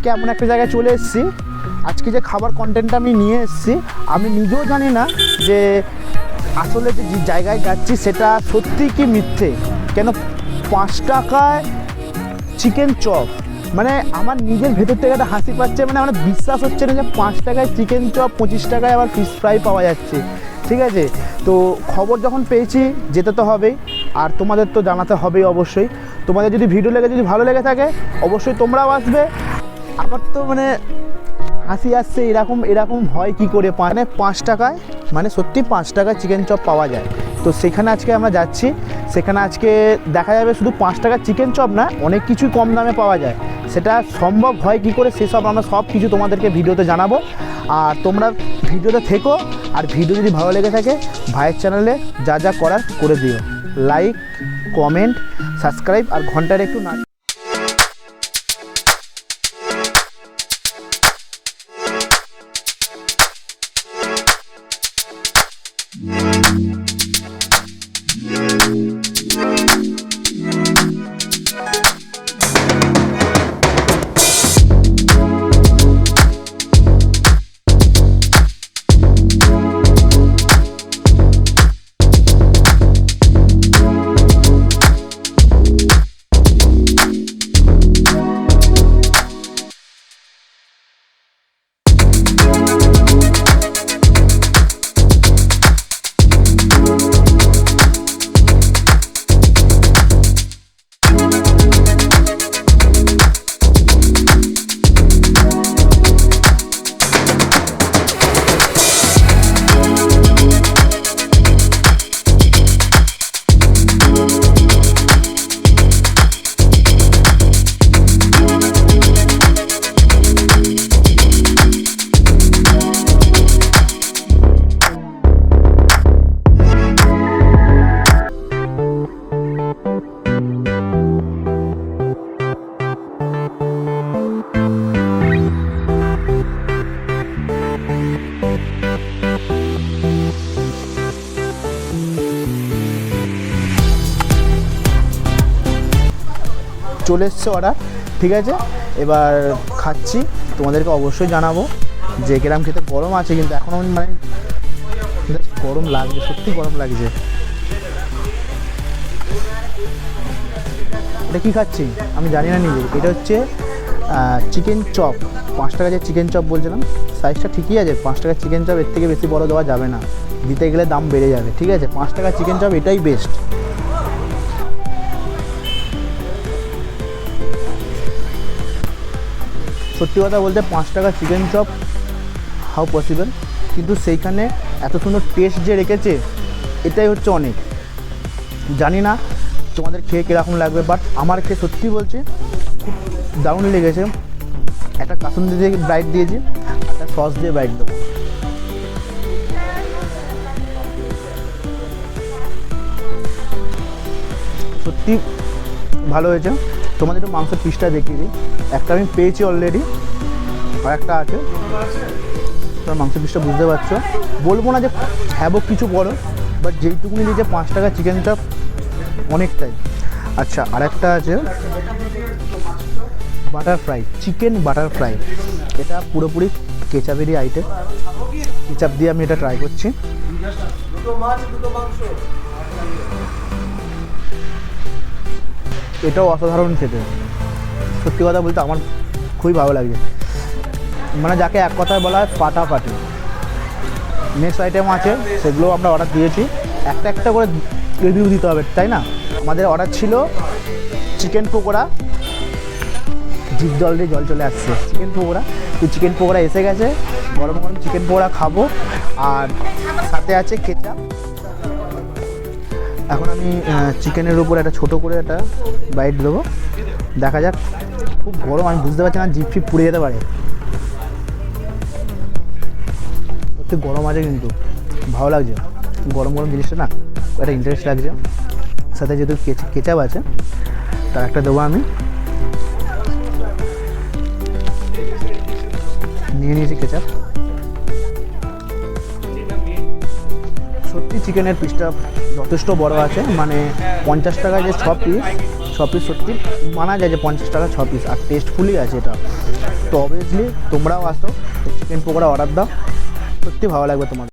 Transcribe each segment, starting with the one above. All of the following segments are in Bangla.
আজকে এমন একটা জায়গায় চলে এসেছি। আজকে যে খাবার কন্টেন্টটা আমি নিয়ে এসেছি, আমি নিজেও জানি না যে আসলে যে যে জায়গায় যাচ্ছি সেটা সত্যি কি মিথ্যে। কেন পাঁচ টাকায় চিকেন চপ মানে আমার নিজের ভেতর থেকে একটা হাসি পাচ্ছে মানে আমার বিশ্বাস হচ্ছে না যে পাঁচ টাকায় চিকেন চপ পঁচিশ টাকায় আবার ফিশ ফ্রাই পাওয়া যাচ্ছে। ঠিক আছে? তো খবর যখন পেয়েছি, যেতে তো হবেই। আর তোমাদের তো জানাতে হবেই অবশ্যই। তোমাদের যদি ভিডিও লেগে যদি ভালো লেগে থাকে, অবশ্যই তোমরাও আসবে। আমার তো মানে হাসি আসছে, এরকম এরকম হয় কি করে? মানে পাঁচ টাকায় মানে সত্যি পাঁচ টাকায় চিকেন চপ পাওয়া যায়। তো সেখানে আজকে আমরা যাচ্ছি। সেখানে আজকে দেখা যাবে শুধু পাঁচ টাকার চিকেন চপ না, অনেক কিছুই কম দামে পাওয়া যায়। সেটা সম্ভব হয় কি করে, সেসব আমরা সব কিছু তোমাদেরকে ভিডিওতে জানাব। আর তোমরা ভিডিওতে থেকো, আর ভিডিও যদি ভালো লেগে থাকে, ভাইয়ের চ্যানেলে যা যা করার করে দিও। লাইক কমেন্ট সাবস্ক্রাইব আর ঘণ্টার একটু না চলে এসছে অর্ডার ঠিক আছে? এবার খাচ্ছি, তোমাদেরকে অবশ্যই জানাব যে গ্রাম খেতে, গরম আছে কিন্তু এখনও মানে গরম লাগছে, সত্যি গরম লাগছে। এটা কী খাচ্ছি? আমি জানি না নিজে এটা হচ্ছে চিকেন চপ পাঁচ টাকা যে চিকেন চপ বলছিলাম সাইজটা ঠিকই আছে, পাঁচ টাকা চিকেন চপ এর থেকে বেশি বড় দেওয়া যাবে না। দিতে গেলে দাম বেড়ে যাবে, ঠিক আছে? পাঁচ টাকা চিকেন চপ এটাই বেস্ট সত্যি কথা বলতে পাঁচ টাকা চিকেন চপ হাউ পসিবল কিন্তু সেইখানে এত সুন্দর টেস্ট যে রেখেছে, এটাই হচ্ছে অনেক। জানি না তোমাদের খেয়ে কীরকম লাগবে বাট আমার খেয়ে সত্যি বলছি, খুব দারুণ লেগেছে। একটা কাসুন্দি দিয়ে ব্রাইট দিয়েছি, একটা সস দিয়ে ব্রাইট দেবো। সত্যি ভালো হয়েছে। তোমাদের একটু মাংসের পিসটা দেখিয়ে দিই। একটা আমি পেয়েছি অলরেডি আর একটা আছে। তোমরা মাংসের পিসটা বুঝতে পারছ। বলব না যে হ্যাবো কিছু বড় বাট যেইটুকুনি দিয়েছে পাঁচ টাকা চিকেন চপ অনেকটাই। আচ্ছা আর একটা আছে। Butter fry chicken butter fry এটা পুরোপুরি কেচাপেরই আইটেম কেচাপ দিয়ে আমি এটা ট্রাই করছি। এটাও অসাধারণ খেতে। সত্যি কথা বলতে আমার খুবই ভালো লাগছে। মানে যাকে এক কথায় বলা হয় ফাটাফাটি। নেক্সট আইটেম আছে সেগুলো আমরা অর্ডার দিয়েছি। একটা একটা করে রিভিউ দিতে হবে, তাই না? আমাদের অর্ডার ছিল চিকেন পকোড়া। জিভ জল দিয়ে জল চলে আসছে। চিকেন পকোড়া। তো চিকেন পকোড়া এসে গেছে। গরম গরম চিকেন পকোড়া খাব। আর সাথে আছে কেচাপ এখন আমি চিকেনের উপর একটা ছোটো করে একটা বাইট দেবো। দেখা যাক, খুব গরম, আমি বুঝতে পারছি না জিপ ফিপ পুড়ে যেতে পারে। সত্যি গরম আছে কিন্তু, ভালো লাগছে। গরম গরম জিনিসটা না একটা ইন্টারেস্ট লাগছে। সাথে যেহেতু কেচ- কেচাপ আছে, তার একটা দেবো আমি। নিয়ে নিয়েছি কেচাপ চিকেনের পিসটা যথেষ্ট বড় আছে মানে পঞ্চাশ টাকা যে ছ পিস ছ পিস সত্যি মানা যায় যে পঞ্চাশ টাকা ছ পিস আর টেস্টফুলি আছে এটা। তো অবভিয়াসলি তোমরাও আসো চিকেন পকোড়া অর্ডার দাও, সত্যি ভালো লাগবে তোমাদের।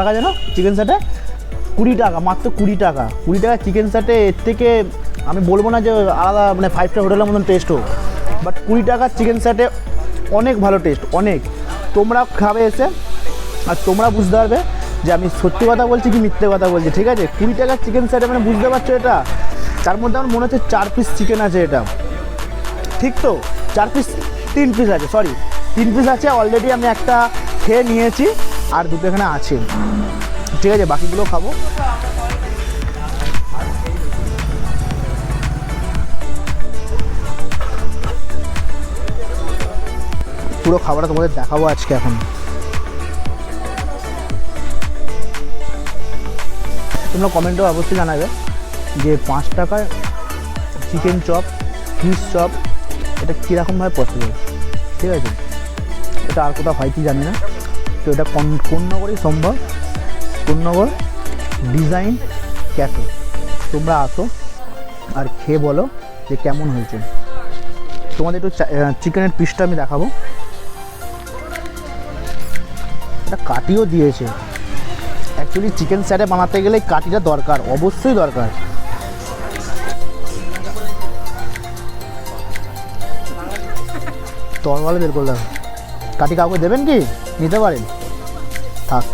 টাকা যেন চিকেন সেটে কুড়ি টাকা, মাত্র কুড়ি টাকা। কুড়ি টাকা চিকেন সেটে এর থেকে আমি বলব না যে আলাদা মানে ফাইভ স্টার হোটেলের মতন টেস্ট হোক বাট কুড়ি টাকার চিকেন সেটে অনেক ভালো টেস্ট অনেক। তোমরা খাবে এসে, আর তোমরা বুঝতে পারবে যে আমি সত্যি কথা বলছি কি মিথ্যে কথা বলছি, ঠিক আছে? কুড়ি টাকার চিকেন সেটে মানে বুঝতে পারছ এটা? তার মধ্যে আমার মনে হচ্ছে চার পিস চিকেন আছে এটা। ঠিক তো? চার পিস তিন পিস আছে সরি তিন পিস আছে অলরেডি আমি একটা খেয়ে নিয়েছি। আর দুটো এখানে আছে। ঠিক আছে, বাকিগুলো খাব। পুরো খাবারটা তোমাদের দেখাবো আজকে এখন। তোমরা কমেন্টেও অবশ্যই জানাবে যে পাঁচ টাকায় চিকেন চপ, ফিশ চপ, এটা কীরকমভাবে পসিবল ঠিক আছে? এটা আর কোথাও হয় কি জানি না। তো এটা কোন নগরেই সম্ভব? কোন নগর? Design cafe. তোমরা আসো আর খেয়ে বলো যে কেমন হয়েছে। তোমাদের একটু চিকেনের পিসটা আমি দেখাবো। এটা কাটিও দিয়েছে। অ্যাকচুয়ালি চিকেন স্যারে বানাতে গেলে কাটিটা দরকার, অবশ্যই দরকার। তরকালে বের করলাম। কাটি কাউকে দেবেন কি? নিতে পারেন। থাক।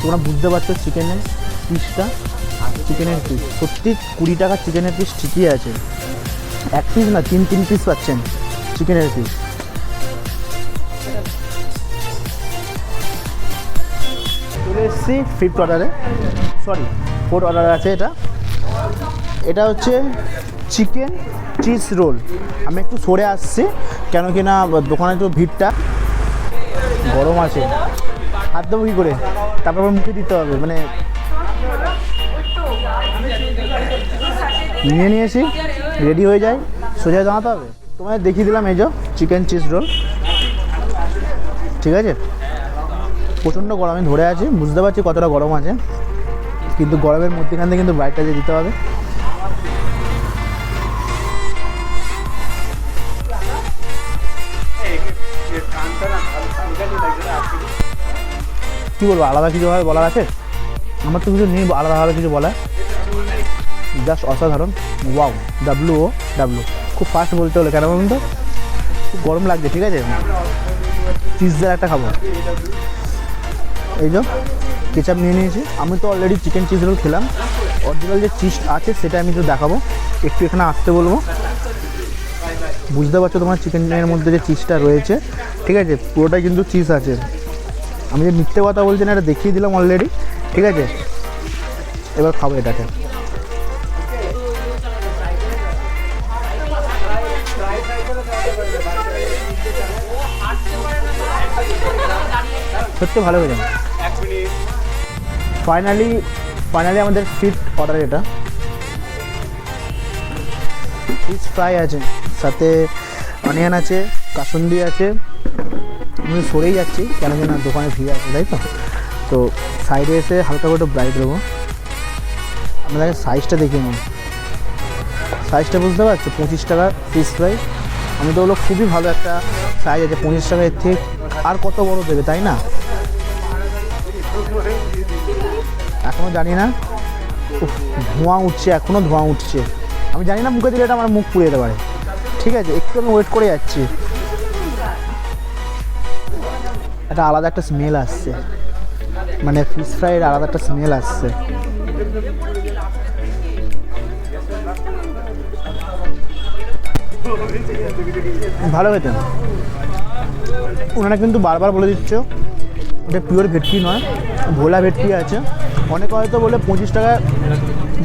তোমরা বুঝতে পারছ চিকেনের পিসটা চিকেনের পিস সত্যি কুড়ি টাকা চিকেনের পিস ঠিকই আছে। এক পিস না, তিন তিন পিস পাচ্ছেন। চিকেনের পিস এসেছি ফিফথ অর্ডারে সরি ফোর্থ অর্ডার আছে এটা। এটা হচ্ছে চিকেন চিজ রোল আমি একটু সরে আসছি, কেন কি না দোকানে একটু ভিড়টা। গরম আছে। হাত দেবো কী করে? তারপর আবার মুখে দিতে হবে মানে নিয়ে নিয়েছি রেডি হয়ে যায়। সোজা জানাতে হবে। তোমায় দেখিয়ে দিলাম, এই যে চিকেন চিজ রোল ঠিক আছে? প্রচণ্ড গরমে ধরে আছি, বুঝতে পারছি কতটা গরম আছে। কিন্তু গরমের মধ্যেখান থেকে কিন্তু বাইকটা দিয়ে দিতে হবে। কী বলব, আলাদা কিছু ভাবে বলার আছে? আমার তো কিছু নেই আলাদাভাবে কিছু বলার। জাস্ট অসাধারণ। ওয়াও ডাব্লু ও ডাব্লু খুব ফাস্ট বলতে হলো কেন বলুন তো? খুব গরম লাগছে, ঠিক আছে? চিজের একটা খাব। এই যে কেচাপ নিয়ে নিয়েছি। আমি তো অলরেডি চিকেন চিজ রোল খেলাম। অরিজিনাল যে চিজ আছে, সেটা আমি তো দেখাবো। একটু এখানে আসতে বলব। বুঝতে পারছ তোমার চিকেনের মধ্যে যে চিজটা রয়েছে? ঠিক আছে, পুরোটাই কিন্তু চিজ আছে। আমি যে মিথ্যে কথা বলছি না, এটা দেখিয়ে দিলাম অলরেডি ঠিক আছে? এবার খাব এটাকে। সত্যি ভালো হয়ে হয়েছে। ফাইনালি ফাইনালি আমাদের ফিট অর্ডার এটা। ফিশ ফ্রাই আছে, সাথে অনিয়ন আছে, কাসুন্দি আছে। আমি সরেই যাচ্ছি কেন কি না দোকানে ভিড় আছে, তাই তো? তো সাইডে এসে হালকা করে ব্রাইট দেবো। আপনাদের সাইজটা দেখে নিন সাইজটা বুঝতে পারছ? পঁচিশ টাকা ফিশ ফ্রাই আমি তো বলো খুবই ভালো একটা সাইজ আছে, পঁচিশ টাকা এর থেকে আর কত বড় দেবে, তাই না? এখনও জানি না। ধোঁয়া উঠছে এখনও ধোঁয়া উঠছে। আমি জানি না মুখে দিলে এটা আমার মুখ পুড়ে যেতে পারে। ঠিক আছে, একটু আমি ওয়েট করে যাচ্ছি। একটা আলাদা একটা স্মেল আসছে। মানে ফিশ ফ্রাইয়ের আলাদা একটা স্মেল আসছে। ভালো হয়েছে ওনারা কিন্তু বারবার বলে দিচ্ছ এটা পিওর ভেটকি নয়। ভোলা ভেটকি আছে। অনেকে হয়তো বলে পঁচিশ টাকায়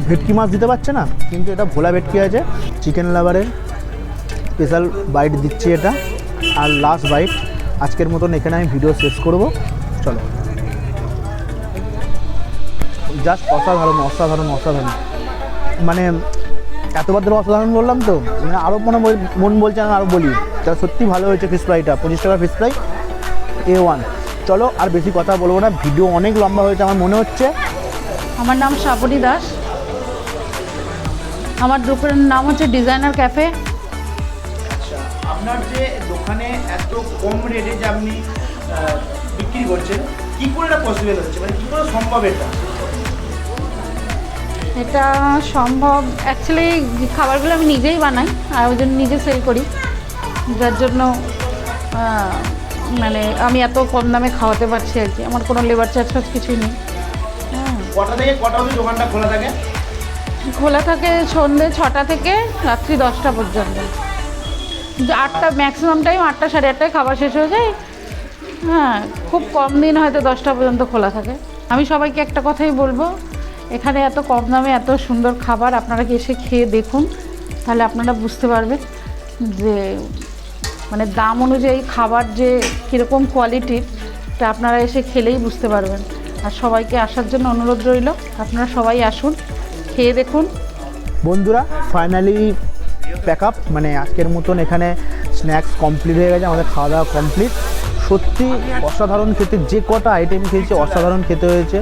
ভেটকি মাছ দিতে পারছে না, কিন্তু এটা ভোলা ভেটকি আছে। চিকেন লাভারের স্পেশাল বাইট দিচ্ছি এটা। আর লাস্ট বাইট আজকের মতন এখানে আমি ভিডিও শেষ করব। চলো। জাস্ট অসাধারণ অসাধারণ অসাধারণ। মানে এতবার ধরে অসাধারণ বললাম তো মানে আরও মনে মন বলছে আমি আরও বলি। তা সত্যি ভালো হয়েছে ফিশ ফ্রাইটা পঁচিশ টাকা ফিশ ফ্রাই এ ওয়ান চলো আর বেশি কথা বলব না ভিডিও অনেক লম্বা হয়েছে আমার মনে হচ্ছে। আমার নাম শ্রাবণী দাস। আমার দোকানের নাম হচ্ছে ডিজাইনার ক্যাফে। আপনার যে দোকানে এত কম রেটে যে আপনি বিক্রি করছেন কি করে এটা পসিবল হচ্ছে? মানে কি করে সম্ভব এটা? এটা সম্ভব অ্যাকচুয়ালি খাবারগুলো আমি নিজেই বানাই আর ওই জন্য নিজে সেল করি। যার জন্য মানে আমি এত কম দামে খাওয়াতে পারছি আর কি। আমার কোনো লেবার চার্জ ফার্জ কিছুই নেই। হ্যাঁ। কটা থেকে কটা অবধি দোকানটা খোলা থাকে? খোলা থাকে সন্ধ্যে ছটা থেকে রাত্রি দশটা পর্যন্ত। আটটা ম্যাক্সিমাম টাইম আটটা সাড়ে আটটায় খাবার শেষ হয়ে যায়। হ্যাঁ খুব কম দিন হয়তো দশটা পর্যন্ত খোলা থাকে। আমি সবাইকে একটা কথাই বলব এখানে এত কম দামে এত সুন্দর খাবার আপনারা কি এসে খেয়ে দেখুন তাহলে আপনারা বুঝতে পারবেন যে মানে দাম অনুযায়ী খাবার যে কীরকম কোয়ালিটির তা আপনারা এসে খেলেই বুঝতে পারবেন। আর সবাইকে আসার জন্য অনুরোধ রইল, আপনারা সবাই আসুন, খেয়ে দেখুন। বন্ধুরা ফাইনালি প্যাক আপ মানে আজকের মতন এখানে স্ন্যাক্স কমপ্লিট হয়ে গেছে, আমাদের খাওয়া দাওয়া কমপ্লিট সত্যি অসাধারণ খেতে, যে কটা আইটেম খেয়েছি অসাধারণ খেতে হয়েছে।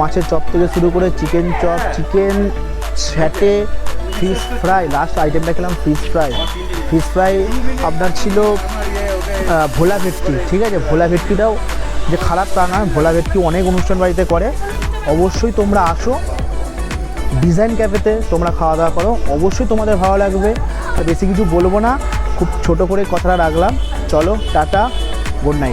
মাছের চপ থেকে শুরু করে chicken chop chicken satay fish fry last আইটেমটা খেলাম ফিশ ফ্রাই ফিশ ফ্রাই আপনার ছিল ভোলা ভেটকি, ঠিক আছে? ভোলা ভেটকিটাও যে খারাপ তা নয়, ভোলা ভেটকি অনেক অনুষ্ঠান বাড়িতে করে। অবশ্যই তোমরা আসো, ডিজাইন ক্যাফেতে তোমরা খাওয়া দাওয়া করো। অবশ্যই তোমাদের ভালো লাগবে, আর বেশি কিছু বলব না। খুব ছোট করে কথাটা রাখলাম। চলো, টাটা, গুড নাইট।